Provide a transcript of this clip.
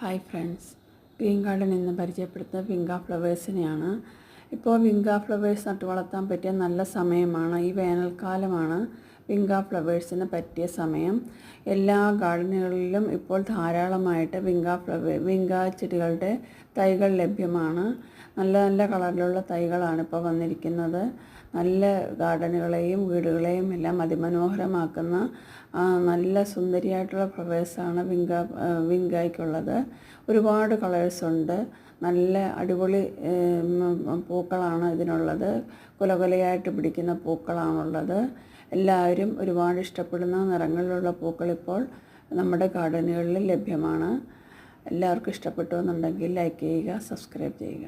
Hi friends green garden ഇന്ന് പരിചയപ്പെടുത്തുന്നത് vinca ഫ്ലവേഴ്സിനെയാണ് ഇപ്പോൾ വിങ്ക ഫ്ലവേഴ്സ് നട്ടുവളർത്താൻ പറ്റിയ നല്ല സമയമാണ്. ഈ വേനൽക്കാലമാണ്. വിങ്ക ഫ്ലവേഴ്സിന് പറ്റിയ സമയം. എല്ലാ ഗാർഡനുകളിലും ഇപ്പോൾ ധാരാളമായിട്ട് വിങ്ക ഫ്ലവേ വിങ്ക ചെടികളുടെ തൈകൾ ലഭ്യമാണ്. നല്ല നല്ല കളറിലുള്ള തൈകളാണ് ഇപ്പോൾ വന്നിരിക്കുന്നത്. നല്ല ഗാർഡനുകളെയും വീടുകളെയും എല്ലാം അതിമനോഹരമാക്കുന്ന നല്ല സുന്ദരിയായിട്ടുള്ള ഫ്ലവേഴ്സാണ് വിങ്ക വിങ്കായ്ക്കുള്ളത് ഒരുപാട് കളേഴ്സ് ഉണ്ട്. നല്ല അടിപൊളി പൂക്കളാണ് ഇതിനുള്ളത്. കുലകുലയായിട്ട് പിടിക്കുന്ന പൂക്കളാണുള്ളത്. എല്ലാവരും ഒരുപാട് ഇഷ്ടപ്പെടുന്ന നിറങ്ങളിലുള്ള പൂക്കൾ ഇപ്പോൾ നമ്മുടെ ഗാർഡനുകളിൽ ലഭ്യമാണ്. എല്ലാവർക്കും ഇഷ്ടപ്പെട്ടു എന്നുണ്ടെങ്കിൽ ലൈക്ക് ചെയ്യുക സബ്സ്ക്രൈബ് ചെയ്യുക.